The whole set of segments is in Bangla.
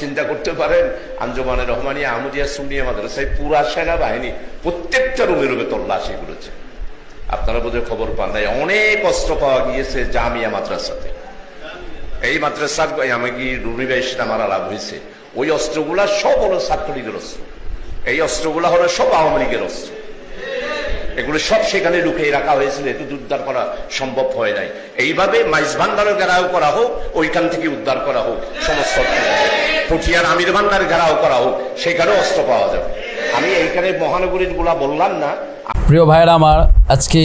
চিন্তা করতে পারেন? আঞ্জমানের রহমানিয়া, আহমদিয়া সুনিয়া মাদ্রাসায় পুরা সেনাবাহিনী প্রত্যেকটা রুমে রুমে তল্লাশি করেছে। আপনারা বোধহয় খবর পান নাই, অনেক অস্ত্র পাওয়া গিয়েছে জামিয়া মাদ্রাসাতে। এই মাদ্রাসার আমি আমাকে রুনিবাই আমার লাভ হয়েছে। ওই অস্ত্রগুলা সব হলো ছাত্রলীগের অস্ত্র। এই অস্ত্রগুলা হলো সব আওয়ামী লীগের অস্ত্র। এগুলো সব সেখানে লুকিয়ে রাখা হয়েছিল, এত উদ্ধার করা সম্ভব হয় নাই। এইভাবে মাইজ ভান্ডারের ঘেরাও করা হোক, ওইখান থেকে উদ্ধার করা হোক, সমস্ত পুঠিয়ার আমির ভান্ডার ঘেরাও করা হোক সেখানে অস্ত্র পাওয়া যাবে। আমি এইখানে মহানগরীরগুলা বললাম না প্রিয় ভাইয়েরা, আমার আজকে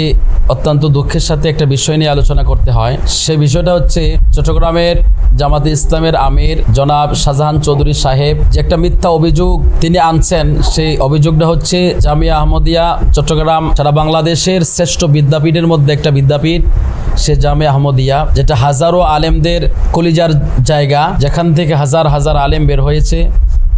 অত্যন্ত দুঃখের সাথে একটা বিষয় নিয়ে আলোচনা করতে হয়। সে বিষয়টা হচ্ছে চট্টগ্রামের জামাতে ইসলামের আমির জনাব শাহজাহান চৌধুরী সাহেব। যে একটা মিথ্যা অভিযোগ তিনি আনছেন, সেই অভিযোগটা হচ্ছে জামিয়া আহমদিয়া চট্টগ্রাম সারা বাংলাদেশের শ্রেষ্ঠ বিদ্যাপীঠের মধ্যে একটা বিদ্যাপীঠ, সে জামে আহমদিয়া, যেটা হাজারো আলেমদের কলিজার জায়গা, যেখান থেকে হাজার হাজার আলেম বের হয়েছে।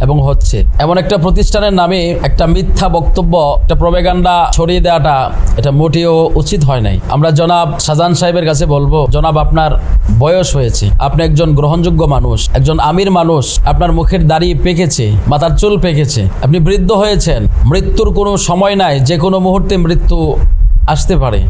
এবং হচ্ছে, এমন একটা প্রতিষ্ঠানের নামে একটা মিথ্যা বক্তব্য, একটা প্রবেগান্ডা ছড়িয়ে দেওয়াটা এটা মোটেও উচিত হয় নাই। আমরা জনাব শাহজাহান সাহেবের কাছে বলব, জনাব আপনার বয়স হয়েছে, আপনি একজন গ্রহণযোগ্য মানুষ, একজন আমির মানুষ, আপনার মুখের দাড়ি পেকেছে, মাথার চুল পেকেছে, আপনি বৃদ্ধ হয়েছেন, মৃত্যুর কোনো সময় নাই, যে কোনো মুহূর্তে মৃত্যু আসতে পারে।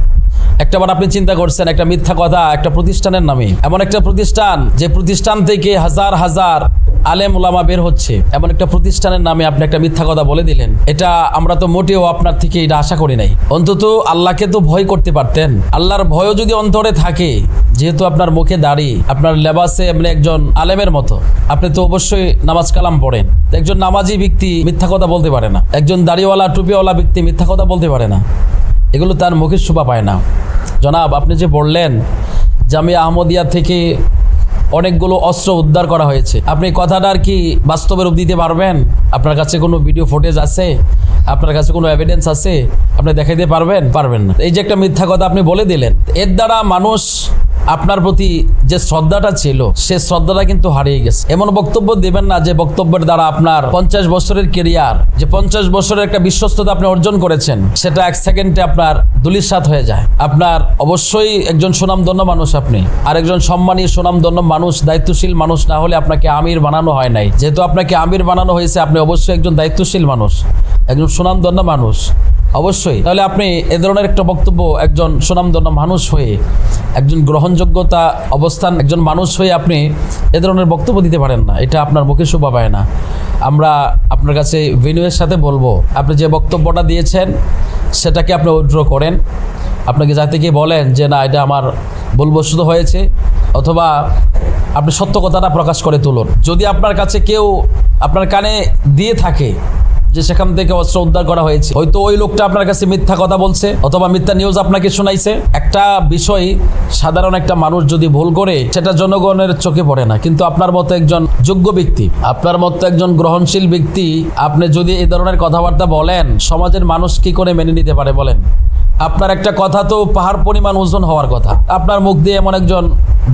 একটাবার আপনি চিন্তা করছেন, একটা মিথ্যা কথা একটা প্রতিষ্ঠানের নামে। এমন একটা প্রতিষ্ঠান, যে প্রতিষ্ঠান থেকে হাজার হাজার আলেম ওলামা বের হচ্ছে। এমন একটা প্রতিষ্ঠানের নামে আপনি একটা মিথ্যা কথা বলে দিলেন। এটা আমরা তো মোটেও আপনার থেকে এটা আশা করি নাই। অন্তত আল্লাহকে তো ভয় করতে পারতেন। আল্লাহর ভয়ও যদি অন্তরে থাকে, যেহেতু আপনার মুখে দাড়ি, আপনার লেবাসে আপনি একজন আলেমের মতো, আপনি তো অবশ্যই নামাজ কালাম পড়েন। একজন নামাজি ব্যক্তি মিথ্যা কথা বলতে পারে না। একজন দাড়িওয়ালা, টুপিওয়ালা ব্যক্তি মিথ্যা কথা বলতে পারে না। এগুলো তার মুখের শোভা পায় না। জনাব, আপনি যে বললেন, জামিয়া আহমদিয়া থেকে অনেকগুলো অস্ত্র উদ্ধার করা হয়েছে। আপনি কথাটা আর কি বাস্তবে রূপ দিতে পারবেন? আপনার কাছে কোনো ভিডিও ফুটেজ আছে? আপনার কাছে কোনো এভিডেন্স আছে? আপনি দেখাইতে পারবেন? পারবেন না। এই যে একটা মিথ্যা কথা আপনি বলে দিলেন, এর দ্বারা মানুষ আপনার প্রতি যে শ্রদ্ধাটা ছিল, সে শ্রদ্ধাটা কিন্তু হারিয়ে গেছে। এমন বক্তব্য দেবেন না যে বক্তব্যের দ্বারা আপনার পঞ্চাশ বছরের কেরিয়ার, যে পঞ্চাশ বছরের একটা বিশ্বস্ততা আপনি অর্জন করেছেন, সেটা এক সেকেন্ডে আপনার দুলিশাত হয়ে যায়। আপনার অবশ্যই একজন সুনামধন্য মানুষ আপনি, আর একজন সম্মানী সুনামধন্য মানুষ, দায়িত্বশীল মানুষ না হলে আপনাকে আমির বানানো হয় নাই। যেহেতু আপনাকে আমির বানানো হয়েছে, আপনি অবশ্যই একজন দায়িত্বশীল মানুষ, একজন সুনামধন্য মানুষ। অবশ্যই। তাহলে আপনি এ ধরনের একটা বক্তব্য, একজন সুনামধন্য মানুষ হয়ে, একজন গ্রহণযোগ্যতা অবস্থান, একজন মানুষ হয়ে আপনি এ ধরনের বক্তব্য দিতে পারেন না। এটা আপনার মুখে শোভা পায় না। আমরা আপনার কাছে ভেনুয়ের সাথে বলব, আপনি যে বক্তব্যটা দিয়েছেন, সেটাকে আপনি উইথড্র করেন। আপনাকে যাতে গিয়ে বলেন যে, না, এটা আমার ভুলবশত হয়েছে, অথবা আপনি সত্য কথাটা প্রকাশ করে তুলুন। যদি আপনার কাছে কেউ আপনার কানে দিয়ে থাকে যে সেখান থেকে অস্ত্র উদ্ধার করা হয়েছে। হয়তো ওই লোকটা আপনার কাছে মিথ্যা কথা বলছে, অথবা মিথ্যা নিউজ আপনাকে শোনাইছে। একটা বিষয়, সাধারণ একটা মানুষ যদি ভুল করে, সেটা জনগণের চোখে পড়ে না। কিন্তু আপনার মতো একজন যোগ্য ব্যক্তি, আপনার মতো একজন গ্রহণশীল ব্যক্তি, আপনি যদি এই ধরনের কথাবার্তা বলেন, সমাজের মানুষ কি করে মেনে নিতে পারে বলেন? আপনার একটা কথা তো পাহাড় পরিমাণ ওজন হওয়ার কথা। আপনার মুখ দিয়ে এমন একজন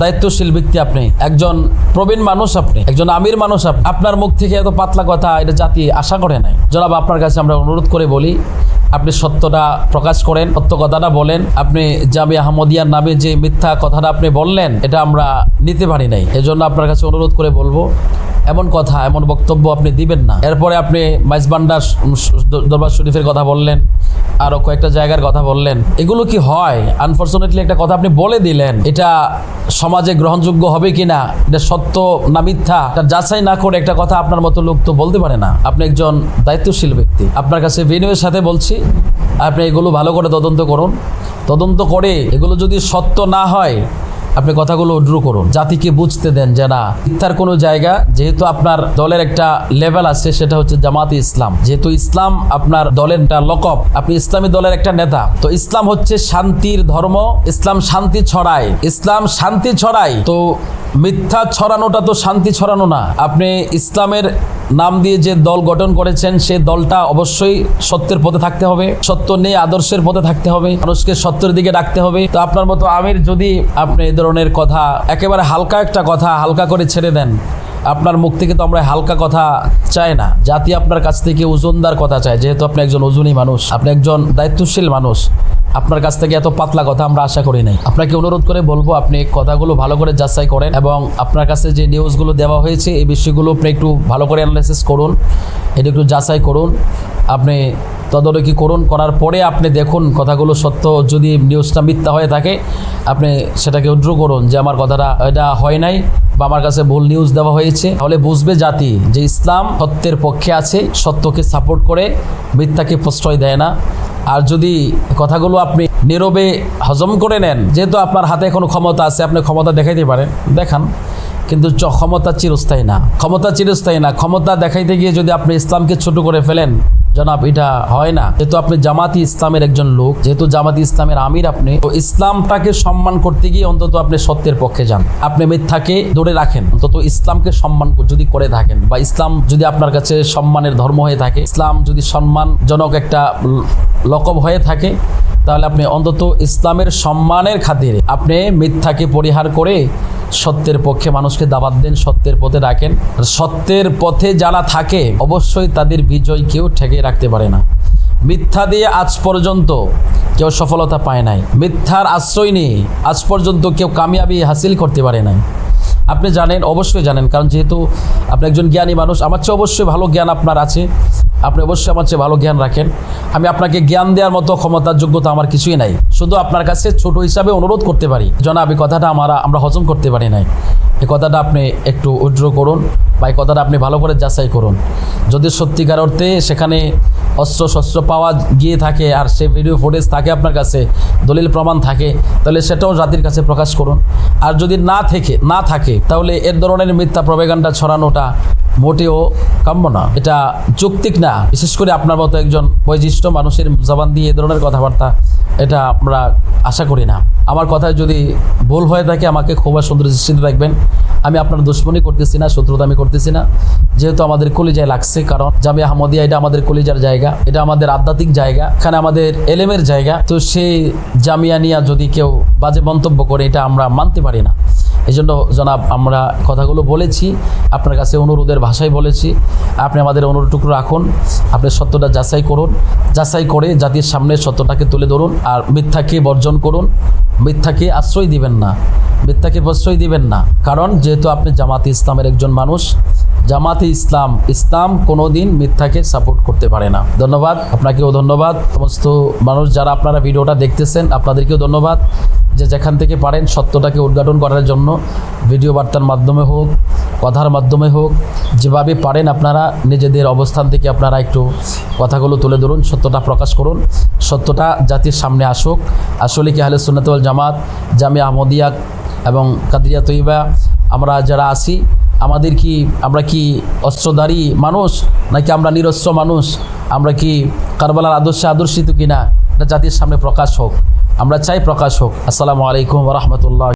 দায়িত্বশীল ব্যক্তি আপনি, একজন প্রবীণ মানুষ আপনি, একজন আমির মানুষ আপনি। আপনার মুখ থেকে এত পাতলা কথা এটা জাতি আশা করে নাই। জনাব, আপনার কাছে আমরা অনুরোধ করে বলি, আপনি সত্যটা প্রকাশ করেন, সত্য কথাটা বলেন। আপনি জামি আহমদিয়ার নামে যে মিথ্যা কথাটা আপনি বললেন, এটা আমরা নিতে পারি নাই। এজন্য আপনার কাছে অনুরোধ করে বলব, এমন কথা, এমন বক্তব্য আপনি দিবেন না। এরপরে আপনি মাইজবান্ডার দরবার শরীফের কথা বললেন আরও কয়েকটা জায়গার কথা বললেন। এগুলো কি হয়? আনফর্চুনেটলি একটা কথা আপনি বলে দিলেন। এটা সমাজে গ্রহণযোগ্য হবে কিনা? এটা সত্য না মিথ্যা? তার যাচাই না করে একটা কথা আপনার মতো লোক তো বলতে পারে না। আপনি একজন দায়িত্বশীল ব্যক্তি। আপনার কাছে বিনয়ের সাথে বলছি, আপনি এগুলো ভালো করে তদন্ত করুন। তদন্ত করে এগুলো যদি সত্য না হয় আপনি কথাগুলো ড্রু করুন। জাতিকে বুঝতে দেন যে না, মিথ্যার কোনো জায়গা, যেহেতু আপনার দলের একটা লেভেল আছে, সেটা হচ্ছে জামাতে ইসলাম। যেহেতু ইসলাম আপনার দলের লকব আপনি ইসলামী দলের একটা নেতা। তো ইসলাম হচ্ছে শান্তির ধর্ম, ইসলাম শান্তি ছড়ায়। ইসলাম শান্তি ছড়ায়। তো মিথ্যা ছড়ানোটা তো শান্তি ছড়ানো না। আপনি ইসলামের নাম দিয়ে যে দল গঠন করেছেন সে দলটা অবশ্যই সত্যের পথে থাকতে হবে। সত্য নেই, আদর্শের পথে থাকতে হবে। মানুষকে সত্যের দিকে ডাকতে হবে। তো আপনার মতো আমির যদি আপনি এই ধরনের কথা, একেবারে হালকা একটা কথা হালকা করে ছেড়ে দেন, আপনার মুখ থেকে তো আমরা হালকা কথা চাই না। জাতি আপনার কাছ থেকে ওজনদার কথা চায়। যেহেতু আপনি একজন ওজনী মানুষ, আপনি একজন দায়িত্বশীল মানুষ। আপনার কাছ থেকে এত পাতলা কথা আমরা আশা করি নাই। আপনাকে অনুরোধ করে বলব, আপনি কথাগুলো ভালো করে যাচাই করেন এবং আপনার কাছে যে নিউজগুলো দেওয়া হয়েছে, এই বিষয়গুলো আপনি একটু ভালো করে অ্যানালাইসিস করুন, এটা একটু যাচাই করুন। আপনি তদারকি করুন, করার পরে আপনি দেখুন কথাগুলো সত্য, যদি নিউজটা মিথ্যা হয়ে থাকে, আপনি সেটাকে উদ্র করুন যে আমার কথাটা এটা হয় নাই বা আমার কাছে ভুল নিউজ দেওয়া হয়েছে। তাহলে বুঝবে জাতি যে ইসলাম সত্যের পক্ষে আছে, সত্যকে সাপোর্ট করে, মিথ্যাকে প্রশ্রয় দেয় না। আর যদি কথাগুলো আপনি নীরবে হজম করে নেন, যেহেতু আপনার হাতে এখনও ক্ষমতা আছে, আপনি ক্ষমতা দেখাইতে পারেন। দেখান। কিন্তু ক্ষমতা চিরস্থায়ী না। ক্ষমতা চিরস্থায়ী না। ক্ষমতা দেখাইতে গিয়ে যদি আপনি ইসলামকে ছোট করে ফেলেন, জনাব, এটা হয় না। যেহেতু আপনি জামাতি ইসলামের একজন লোক, যেহেতু জামাতি ইসলামের আমির আপনি, তো ইসলামটাকে সম্মান করতে গিয়ে অন্তত আপনি সত্যের পক্ষে যান। আপনি মিথ্যাকে ধরে রাখেন। অন্তত ইসলামকে সম্মান যদি করে থাকেন, বা ইসলাম যদি আপনার কাছে সম্মানের ধর্ম হয়ে থাকে, ইসলাম যদি সম্মানজনক একটা লকব হয়ে থাকে, তাহলে আপনি অন্তত ইসলামের সম্মানের খাতিরে আপনি মিথ্যাকে পরিহার করে সত্যের পক্ষে মানুষকে দাবাত দেন, সত্যের পথে রাখেন সত্যের পথে যারা থাকে, অবশ্যই তাদের বিজয় কেউ ঠেকে রাখতে পারে না। মিথ্যা দিয়ে আজ পর্যন্ত কেউ সফলতা পায় নাই। মিথ্যার আশ্রয় নিয়ে আজ পর্যন্ত কেউ কামিয়াবি হাসিল করতে পারে নাই। আপনি জানেন, অবশ্যই জানেন, কারণ যেহেতু আপনি একজন জ্ঞানী মানুষ, আমার চেয়ে অবশ্যই ভালো জ্ঞান আপনার আছে। আপনি অবশ্যই আমার চেয়ে ভালো জ্ঞান রাখেন। আমি আপনাকে জ্ঞান দেওয়ার মতো ক্ষমতার যোগ্যতা আমার কিছুই নাই। শুধু আপনার কাছে ছোট হিসাবে অনুরোধ করতে পারি। জনাব, এই কথাটা আমরা আমরা হজম করতে পারি নাই। এই কথাটা আপনি একটু উড্র করুন বা এই কথাটা আপনি ভালো করে যাচাই করুন। যদি সত্যিকার অর্থে সেখানে অস্ত্র শস্ত্র পাওয়া গিয়ে থাকে আর সে ভিডিও ফুটেজ থাকে আপনার কাছে, দলিল প্রমাণ থাকে, তাহলে সেটাও জাতির কাছে প্রকাশ করুন। আর যদি না থেকে, না থাকে, তাহলে এর ধরনের মিথ্যা প্রবেগান্ডা ছড়ানোটা মোটেও কাম্য না। এটা যৌক্তিক না। বিশেষ করে আপনার মতো একজন বয়োজ্যেষ্ঠ মানুষের জবান দিয়ে এ ধরনের কথাবার্তা, এটা আমরা আশা করি না। আমার কথায় যদি ভুল হয়ে থাকে, আমাকে খুব সুন্দর দৃষ্টিতে রাখবেন আমি আপনার দুশ্মনী করতেছি না, শত্রুতা আমি করতেছি না। যেহেতু আমাদের কলিজায় লাগছে, কারণ জামি আহমদিয়া এটা আমাদের কলিজার জায়গা, এটা আমাদের আধ্যাত্মিক জায়গা, এখানে আমাদের এলেমের জায়গা। তো সেই জামিয়া নিয়ে যদি কেউ বাজে মন্তব্য করে, এটা আমরা মানতে পারি না। এই জন্য জনাব, আমরা কথাগুলো বলেছি, আপনার কাছে অনুরোধের ভাষায় বলেছি। আপনি আমাদের অনুরোধটুকু রাখুন, আপনি সত্যটা যাচাই করুন, যাচাই করে জাতির সামনে সত্যটাকে তুলে ধরুন আর মিথ্যাকে বর্জন করুন। মিথ্যাকে আশ্রয় দিবেন না, মিথ্যাকে প্রশ্রয় দিবেন না। কারণ যেহেতু আপনি জামাত ইসলামের একজন মানুষ জামাতে ইসলাম ইসলাম কোনোদিন মিথ্যাকে সাপোর্ট করতে পারে না। ধন্যবাদ, আপনাকেও ধন্যবাদ। সমস্ত মানুষ যারা আপনারা ভিডিওটা দেখতেছেন, আপনাদেরকেও ধন্যবাদ যে যেখান থেকে পারেন সত্যটাকে উদ্ঘাটন করার জন্য। ভিডিও বার্তার মাধ্যমে হোক, কথার মাধ্যমে হোক, যেভাবে পারেন আপনারা নিজেদের অবস্থান থেকে আপনারা একটু কথাগুলো তুলে ধরুন, সত্যটা প্রকাশ করুন, সত্যটা জাতির সামনে আসুক। আসলে কি আহলে সুন্নাতুল জামাত জামি আহমদিয়া এবং কাদিয়া তৈবা আমরা যারা আছি আমাদের কি আমরা কি অস্ত্রধারী মানুষ, নাকি আমরা নিরস্ত্র মানুষ? আমরা কি কারবালার আদর্শে আদর্শিত কিনা? এটা জাতির সামনে প্রকাশ হোক। আমরা চাই প্রকাশ হোক। আসসালামু আলাইকুম রহমতুল্লাহ।